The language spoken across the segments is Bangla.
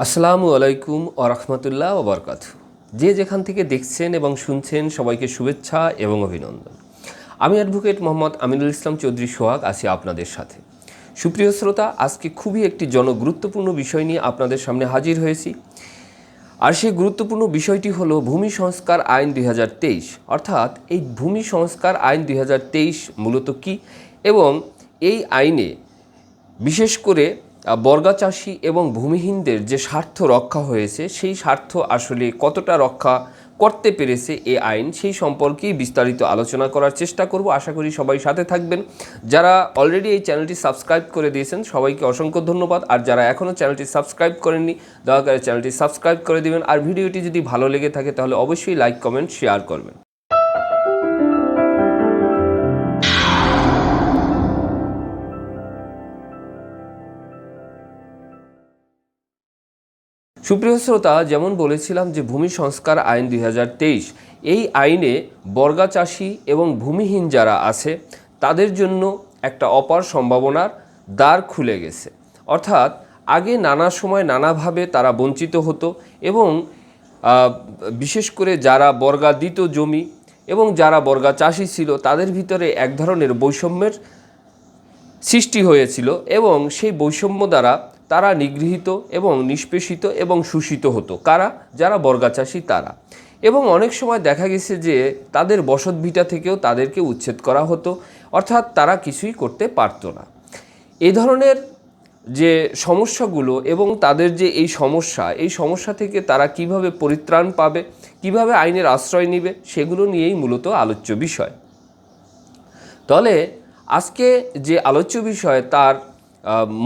আসসালামু আলাইকুম ও রহমতুল্লাহ ওবরকাত যে যেখান থেকে দেখছেন এবং শুনছেন সবাইকে শুভেচ্ছা এবং অভিনন্দন। আমি অ্যাডভোকেট মোহাম্মদ আমিনুল ইসলাম চৌধুরী সোহাগ, আছি আপনাদের সাথে। সুপ্রিয় শ্রোতা, আজকে খুবই একটি জনগুরুত্বপূর্ণ বিষয় নিয়ে আপনাদের সামনে হাজির হয়েছি। আর সেই গুরুত্বপূর্ণ বিষয়টি হলো ভূমি সংস্কার আইন দুই হাজার তেইশ। অর্থাৎ এই ভূমি সংস্কার আইন দুই হাজার তেইশ মূলত কি? এবং এই আইনে বিশেষ করে বর্গা চাষি এবং ভূমিহীনদের যে স্বার্থ রক্ষা হয়েছে, সেই স্বার্থ আসলে কতটা রক্ষা করতে পেরেছে এ আইন, সেই সম্পর্কেই বিস্তারিত আলোচনা করার চেষ্টা করব। আশা করি সবাই সাথে থাকবেন। যারা অলরেডি এই চ্যানেলটি সাবস্ক্রাইব করে দিয়েছেন, সবাইকে অসংখ্য ধন্যবাদ। আর যারা এখনও চ্যানেলটি সাবস্ক্রাইব করেননি, দয়া করে চ্যানেলটি সাবস্ক্রাইব করে দিবেন। আর ভিডিওটি যদি ভালো লেগে থাকে, তাহলে অবশ্যই লাইক কমেন্ট শেয়ার করবেন। সুপ্রিয় শ্রোতা, যেমন বলেছিলাম যে ভূমি সংস্কার আইন দুই হাজার তেইশ, এই আইনে বর্গা চাষি এবং ভূমিহীন যারা আছে, তাদের জন্য একটা অপার সম্ভাবনার দ্বার খুলে গেছে। অর্থাৎ, আগে নানা সময় নানাভাবে তারা বঞ্চিত হতো এবং বিশেষ করে যারা বর্গা দিত জমি এবং যারা বর্গা চাষি ছিল, তাদের ভিতরে এক ধরনের বৈষম্যের সৃষ্টি হয়েছিল এবং সেই বৈষম্য দ্বারা তারা নিগৃহীত এবং নিষ্পেষিত এবং শোষিত হতো। কারা? যারা বর্গাচাষী, তারা। এবং অনেক সময় দেখা গেছে যে তাদের বসতভিটা থেকেও তাদেরকে উচ্ছেদ করা হতো, অর্থাৎ তারা কিছুই করতে পারতো না। এ ধরনের যে সমস্যাগুলো এবং তাদের যে এই সমস্যা এই সমস্যা থেকে তারা কীভাবে পরিত্রাণ পাবে, কীভাবে আইনের আশ্রয় নেবে, সেগুলো নিয়েই মূলত আলোচ্য বিষয়। তাহলে আজকে যে আলোচ্য বিষয়, তার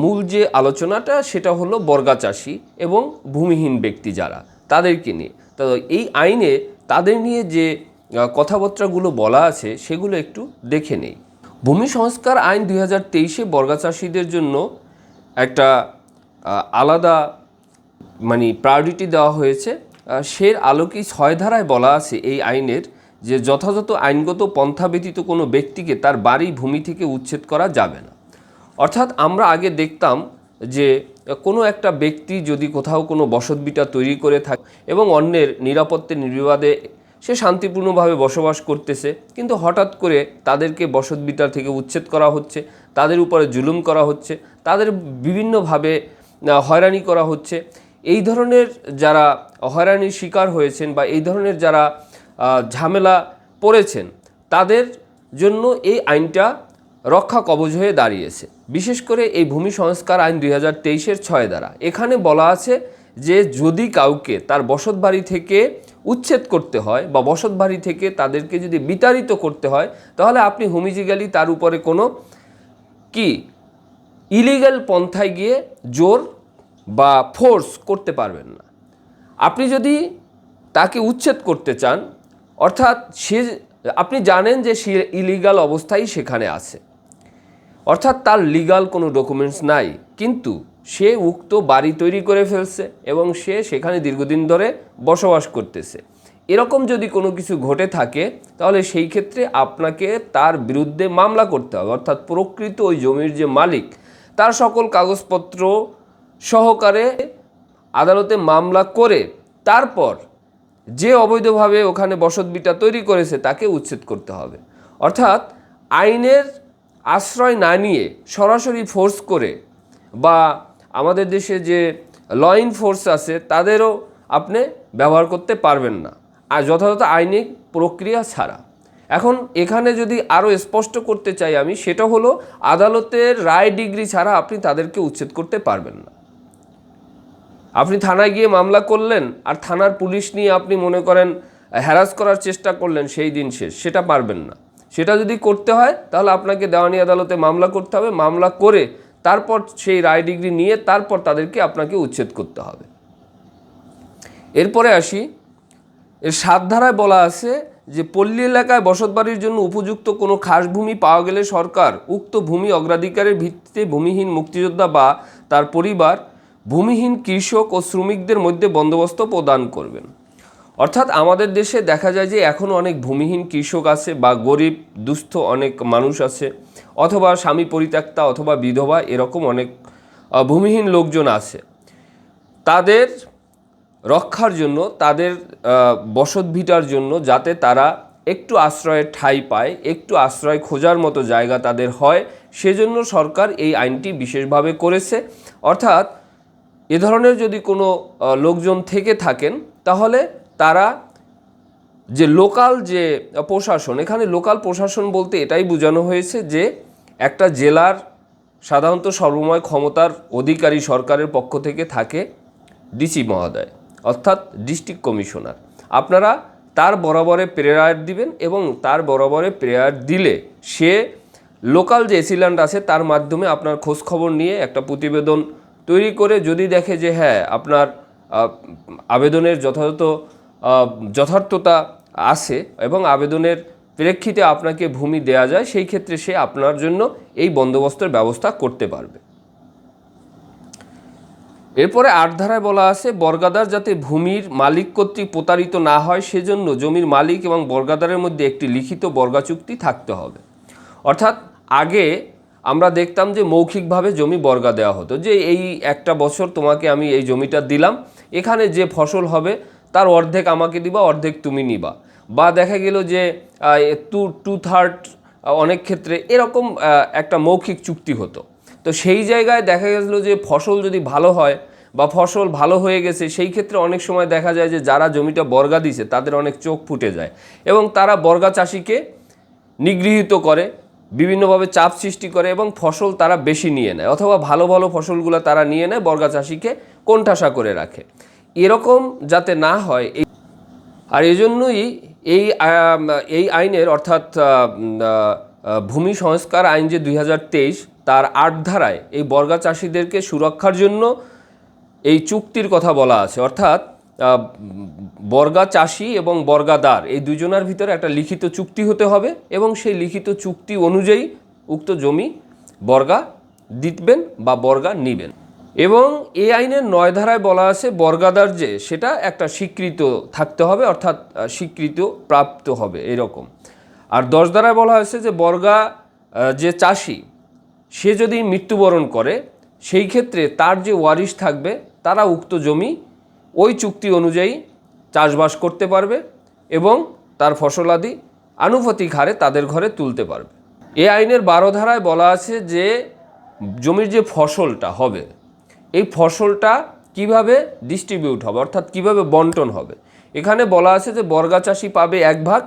মূল যে আলোচনাটা সেটা হলো বর্গা চাষি এবং ভূমিহীন ব্যক্তি যারা, তাদেরকে নিয়ে। তো এই আইনে তাদের নিয়ে যে কথাবার্তাগুলো বলা আছে সেগুলো একটু দেখে নেই। ভূমি সংস্কার আইন দুই হাজার তেইশে বর্গা চাষিদের জন্য একটা আলাদা মানে প্রায়োরিটি দেওয়া হয়েছে। সের আলোকেই ছয় ধারায় বলা আছে এই আইনের যে যথাযথ আইনগত পন্থা ব্যতীত কোনো ব্যক্তিকে তার বাড়ি, ভূমি থেকে উচ্ছেদ করা যাবে না। অর্থাৎ আমরা আগে দেখতাম যে কোনো একটা ব্যক্তি যদি কোথাও কোনো বসতভিটা তৈরি করে থাকে এবং অন্যের নিরাপত্তে নির্বিবাদে সে শান্তিপূর্ণভাবে বসবাস করতেছে, কিন্তু হঠাৎ করে তাদেরকে বসতভিটা থেকে উচ্ছেদ করা হচ্ছে, তাদের উপরে জুলুম করা হচ্ছে, তাদের বিভিন্নভাবে হয়রানি করা হচ্ছে, এই ধরনের যারা হয়রানির শিকার হয়েছেন বা এই ধরনের যারা ঝামেলা পড়েছেন, তাদের জন্য এই আইনটা রক্ষা কবচ হয়ে দাঁড়িয়েছে। বিশেষ করে এই ভূমি সংস্কার আইন দুই হাজার তেইশের ছয় দ্বারা। এখানে বলা আছে যে যদি কাউকে তার বসত বাড়ি থেকে উচ্ছেদ করতে হয় বা বসত বাড়ি থেকে তাদেরকে যদি বিতাড়িত করতে হয়, তাহলে আপনি হুমিজিক্যালি তার উপরে কোনো কি ইলিগ্যাল পন্থায় গিয়ে জোর বা ফোর্স করতে পারবেন না। আপনি যদি তাকে উচ্ছেদ করতে চান, অর্থাৎ সে, আপনি জানেন যে সে ইলিগাল অবস্থায় সেখানে আছে। অর্থাৎ তার লিগাল কোনো ডকুমেন্টস নাই। কিন্তু সে উক্ত বাড়ি তৈরি করে ফেলছে এবং সে সেখানে দীর্ঘদিন ধরে বসবাস করতেছে। এরকম যদি কোনো কিছু ঘটে থাকে, তাহলে সেই ক্ষেত্রে আপনাকে তার বিরুদ্ধে মামলা করতে হবে। অর্থাৎ প্রকৃত ওই জমির যে মালিক, তার সকল কাগজপত্র সহকারে আদালতে মামলা করে তারপর যে অবৈধভাবে ওখানে বসতভিটা তৈরি করেছে, তাকে উচ্ছেদ করতে হবে। অর্থাৎ আইনের আশ্রয় না নিয়ে সরাসরি ফোর্স করে বা আমাদের দেশে যে ল ফোর্স আছে, তাদেরও আপনি ব্যবহার করতে পারবেন না। আর যথাযথ আইনিক প্রক্রিয়া ছাড়া। এখন এখানে যদি আরও স্পষ্ট করতে চাই আমি, সেটা হলো আদালতের রায় ডিগ্রি ছাড়া আপনি তাদেরকে উচ্ছেদ করতে পারবেন না। আপনি থানায় গিয়ে মামলা করলেন আর থানার পুলিশ নিয়ে আপনি মনে করেন হ্যারাস করার চেষ্টা করলেন, সেই দিন শেষ, সেটা পারবেন না। সেটা যদি করতে হয়, তাহলে আপনাকে দেওয়ানি আদালতে মামলা করতে হবে। মামলা করে তারপর সেই রায় ডিগ্রি নিয়ে তারপর তাদেরকে আপনাকে উচ্ছেদ করতে হবে। এরপরে আসি। এর সাত ধারায় বলা আছে যে, পল্লী এলাকায় বসতবাড়ির জন্য উপযুক্ত কোনো খাস ভূমি পাওয়া গেলে সরকার উক্ত ভূমি অগ্রাধিকারের ভিত্তিতে ভূমিহীন মুক্তিযোদ্ধা বা তার পরিবার ভূমিহীন কৃষক ও শ্রমিকদের মধ্যে বন্দোবস্ত প্রদান করবেন। অর্থাৎ আমাদের দেশে দেখা যায় যে এখনও অনেক ভূমিহীন কৃষক আছে বা গরিব, দুস্থ অনেক মানুষ আছে, অথবা স্বামী পরিত্যক্তা অথবা বিধবা এরকম অনেক ভূমিহীন লোকজন আছে। তাদের রক্ষার জন্য, তাদের বসত ভিটার জন্য যাতে তারা একটু আশ্রয়ের ঠাঁই পায়, একটু আশ্রয় খোঁজার মতো জায়গা তাদের হয়, সেজন্য সরকার এই আইনটি বিশেষভাবে করেছে। অর্থাৎ এ ধরনের যদি কোনো লোকজন থেকে থাকেন, তাহলে তারা যে লোকাল যে প্রশাসন, এখানে লোকাল প্রশাসন বলতে এটাই বোঝানো হয়েছে যে একটা জেলার সাধারণত সর্বময় ক্ষমতার অধিকারী সরকারের পক্ষ থেকে থাকে ডিসি মহোদয়, অর্থাৎ ডিস্ট্রিক্ট কমিশনার। আপনারা তার বরাবরে প্রেয়ার দিবেন এবং তার বরাবরে প্রেয়ার দিলে সে লোকাল যে এসিল্যান্ড আছে তার মাধ্যমে আপনার খোঁজ খবর নিয়ে একটা প্রতিবেদন তৈরি করে যদি দেখে যে হ্যাঁ আপনার আবেদনের যথাযথ যথার্থতা আছে এবং আবেদনের প্রেক্ষিতে আপনাকে ভূমি দেয়া যায়, সেই ক্ষেত্রে সে আপনার জন্য এই বন্দোবস্তের ব্যবস্থা করতে পারবে। এরপরে আট ধারায় বলা আছে, বর্গাদার যাতে ভূমির মালিক কর্তৃক প্রতারিত না হয়, সেজন্য জমির মালিক এবং বর্গাদারের মধ্যে একটি লিখিত বর্গা চুক্তি থাকতে হবে। অর্থাৎ আগে আমরা দেখতাম যে মৌখিকভাবে জমি বর্গা দেওয়া হতো, যে এই একটা বছর তোমাকে আমি এই জমিটা দিলাম, এখানে যে ফসল হবে তার অর্ধেক আমাকে দিবা, অর্ধেক তুমি নিবা। বা দেখা গেল যে টু টু থার্ড অনেক ক্ষেত্রে এরকম একটা মৌখিক চুক্তি হতো। তো সেই জায়গায় দেখা গেছিল যে, ফসল যদি ভালো হয় বা ফসল ভালো হয়ে গেছে, সেই ক্ষেত্রে অনেক সময় দেখা যায় যে, যারা জমিটা বর্গা দিছে, তাদের অনেক চোখ ফুটে যায় এবং তারা বর্গা চাষিকে নিগৃহীত করে, বিভিন্নভাবে চাপ সৃষ্টি করে এবং ফসল তারা বেশি নিয়ে নেয় অথবা ভালো ভালো ফসলগুলো তারা নিয়ে নেয় বর্গা চাষিকে কোণঠাসা করে রাখে। এরকম যাতে না হয়, এই আর এজন্যই এই এই আইনের অর্থাৎ ভূমি সংস্কার আইন যে দুই হাজার তেইশ, তার আট ধারায় এই বর্গা চাষিদেরকে সুরক্ষার জন্য এই চুক্তির কথা বলা আছে। অর্থাৎ বর্গা চাষি এবং বর্গাদার এই দুজনের ভিতরে একটা লিখিত চুক্তি হতে হবে এবং সেই লিখিত চুক্তি অনুযায়ী উক্ত জমি বর্গা দিতবেন বা বর্গা নিবেন। এবং এ আইনের নয় ধারায় বলা আছে, বর্গাদার যে, সেটা একটা স্বীকৃত থাকতে হবে, অর্থাৎ স্বীকৃত প্রাপ্ত হবে, এরকম। আর দশ ধারায় বলা হয়েছে যে, বর্গা যে চাষি, সে যদি মৃত্যুবরণ করে, সেই ক্ষেত্রে তার যে ওয়ারিশ থাকবে, তারা উক্ত জমি ওই চুক্তি অনুযায়ী চাষবাস করতে পারবে এবং তার ফসলাদি আনুপাতিক হারে তাদের ঘরে তুলতে পারবে। এ আইনের বারো ধারায় বলা আছে যে, জমির যে ফসলটা হবে এই ফসলটা কীভাবে ডিস্ট্রিবিউট হবে, অর্থাৎ কীভাবে বন্টন হবে? এখানে বলা আছে যে বর্গা চাষি পাবে এক ভাগ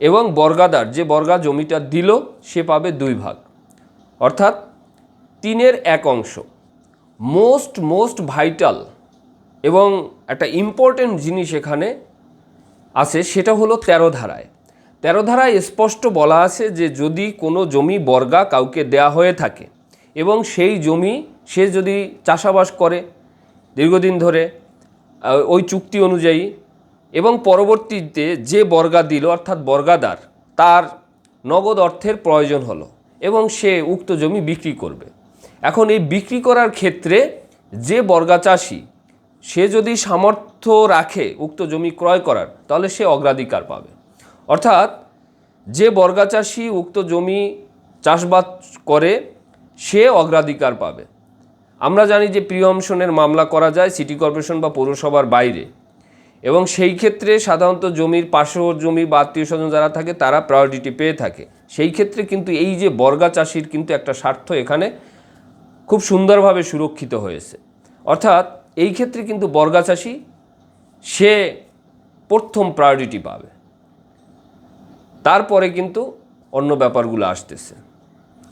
এবং বর্গাদার যে বর্গা জমিটা দিল, সে পাবে দুই ভাগ। অর্থাৎ তিনের এক অংশ। মোস্ট মোস্ট ভাইটাল এবং একটা ইম্পর্টেন্ট জিনিস এখানে আছে, সেটা হলো তেরো ধারায়। তেরো ধারায় স্পষ্ট বলা আছে যে যদি কোনো জমি বর্গা কাউকে দেয়া হয়ে থাকে এবং সেই জমি সে যদি চাষাবাস করে দীর্ঘদিন ধরে ওই চুক্তি অনুযায়ী এবং পরবর্তীতে যে বর্গা দিল, অর্থাৎ বর্গাদার, তার নগদ অর্থের প্রয়োজন হলো এবং সে উক্ত জমি বিক্রি করবে। এখন এই বিক্রি করার ক্ষেত্রে যে বর্গা চাষি, সে যদি সামর্থ্য রাখে উক্ত জমি ক্রয় করার, তাহলে সে অগ্রাধিকার পাবে। অর্থাৎ যে বর্গা চাষি উক্ত জমি চাষবাস করে সে অগ্রাধিকার পাবে। আমরা জানি যে প্রিয়মশনের মামলা করা যায় সিটি কর্পোরেশন বা পৌরসভার বাইরে। এবং সেই ক্ষেত্রে সাধারণত জমির পাশেও জমি বা আত্মীয় স্বজন যারা থাকে, তারা প্রায়োরিটি পেয়ে থাকে। সেই ক্ষেত্রে কিন্তু এই যে বর্গা চাষির কিন্তু একটা স্বার্থ এখানে খুব সুন্দরভাবে সুরক্ষিত হয়েছে। অর্থাৎ এই ক্ষেত্রে কিন্তু বর্গা চাষি সে প্রথম প্রায়োরিটি পাবে। তারপরে কিন্তু অন্য ব্যাপারগুলো আসতেছে।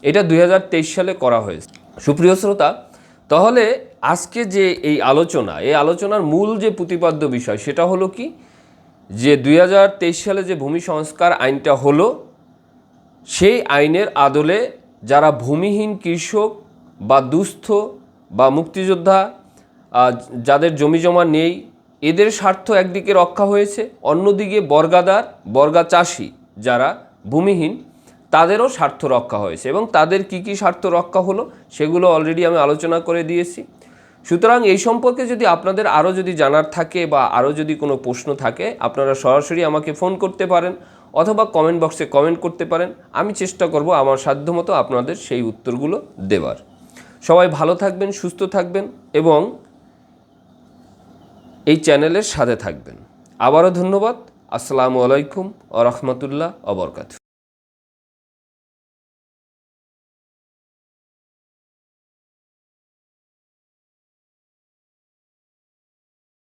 এটা দুই হাজার তেইশ সালে করা হয়েছে। সুপ্রিয় শ্রোতা, তাহলে আজকে যে এই আলোচনা, এই আলোচনার মূল যে প্রতিপাদ্য বিষয় সেটা হলো কি? যে দুই হাজার তেইশ সালে যে ভূমি সংস্কার আইনটা হলো, সেই আইনের আদলে যারা ভূমিহীন কৃষক বা দুস্থ বা মুক্তিযোদ্ধা যাদের জমি জমা নেই, এদের স্বার্থ একদিকে রক্ষা হয়েছে, অন্যদিকে বর্গাদার, বর্গা চাষি যারা ভূমিহীন তাদেরও স্বার্থ রক্ষা হয়েছে এবং তাদের কি কি স্বার্থ রক্ষা হলো সেগুলো অলরেডি আমি আলোচনা করে দিয়েছি। সুতরাং এই সম্পর্কে যদি আপনাদের আরও যদি জানার থাকে বা আরও যদি কোনো প্রশ্ন থাকে, আপনারা সরাসরি আমাকে ফোন করতে পারেন অথবা কমেন্ট বক্সে কমেন্ট করতে পারেন। আমি চেষ্টা করব আমার সাধ্যমতো আপনাদের সেই উত্তরগুলো দেবার সবাই ভালো থাকবেন, সুস্থ থাকবেন এবং এই চ্যানেলের সাথে থাকবেন। আবারও ধন্যবাদ। আসসালামু আলাইকুম আ রহমতুল্লাহ অবরকাত